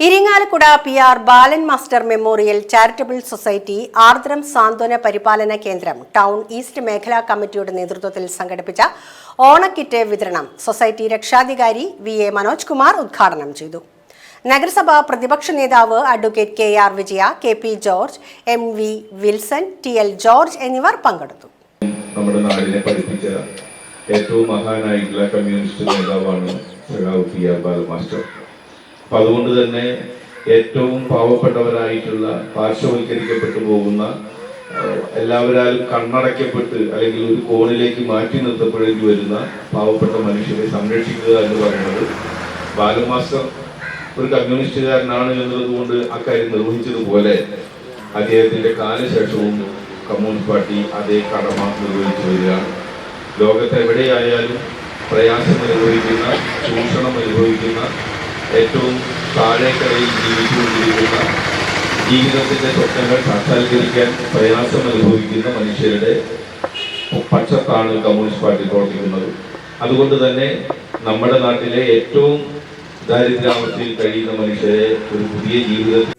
Irinjalakuda P R Balan master memorial charitable society Ardram സാന്ത്വന പരിപാലന കേന്ദ്രം ടൗൺ ഈസ്റ്റ് മേഖലാ കമ്മിറ്റിയുടെ നേതൃത്വത്തിൽ സംഘടിപ്പിച്ച ഓണക്കിറ്റ് വിതരണം സൊസൈറ്റി രക്ഷാധികാരി വി എ മനോജ് കുമാർ ഉദ്ഘാടനം ചെയ്തു. നഗരസഭാ പ്രതിപക്ഷ നേതാവ് advocate K R Vijaya K P George M V Wilson T L George എന്നിവർ പങ്കെടുത്തു. നമ്മുടെ നാടിനെ പഠിപ്പിച്ച ഏറ്റവും മഹാനായിട്ടുള്ള കമ്മ്യൂണിസ്റ്റ് നേതാവാണ് ബാലമാസ്റ്റർ അപ്പൊ അതുകൊണ്ട് തന്നെ ഏറ്റവും പാവപ്പെട്ടവരായിട്ടുള്ള പാർശ്വവൽക്കരിക്കപ്പെട്ടു പോകുന്ന എല്ലാവരും എല്ലാവരാലും കണ്ണടയ്ക്കപ്പെട്ട് അല്ലെങ്കിൽ ഒരു കോണിലേക്ക് മാറ്റി നിർത്തപ്പെടേണ്ടി വരുന്ന പാവപ്പെട്ട മനുഷ്യരെ സംരക്ഷിക്കുക എന്ന് പറയുന്നത് ബാലമാസ്റ്റർ ഒരു കമ്മ്യൂണിസ്റ്റുകാരനാണ് എന്നതുകൊണ്ട് അക്കാര്യം നിർവഹിച്ചതുപോലെ അദ്ദേഹത്തിന്റെ കാലശേഷവും കമ്മ്യൂണിസ്റ്റ് പാർട്ടി അതേ കടമ നിർവഹിച്ചു വരികയാണ്. ലോകത്ത് എവിടെയായാലും പ്രയാസം അനുഭവിക്കുന്ന ചൂഷണം അനുഭവിക്കുന്ന ഏറ്റവും താഴേക്കരയിൽ ജീവിച്ചുകൊണ്ടിരിക്കുന്ന ജീവിതത്തിന്റെ സ്വപ്നങ്ങൾ സാക്ഷാത്കരിക്കാൻ പ്രയാസം അനുഭവിക്കുന്ന മനുഷ്യരുടെ പക്ഷത്താണ് കമ്മ്യൂണിസ്റ്റ് പാർട്ടി പ്രവർത്തിക്കുന്നത്. അതുകൊണ്ട് തന്നെ നമ്മുടെ നാട്ടിലെ ഏറ്റവും ദാരിദ്ര്യാവസ്ഥയിൽ കഴിയുന്ന മനുഷ്യരെ ഒരു പുതിയ ജീവിതത്തിൽ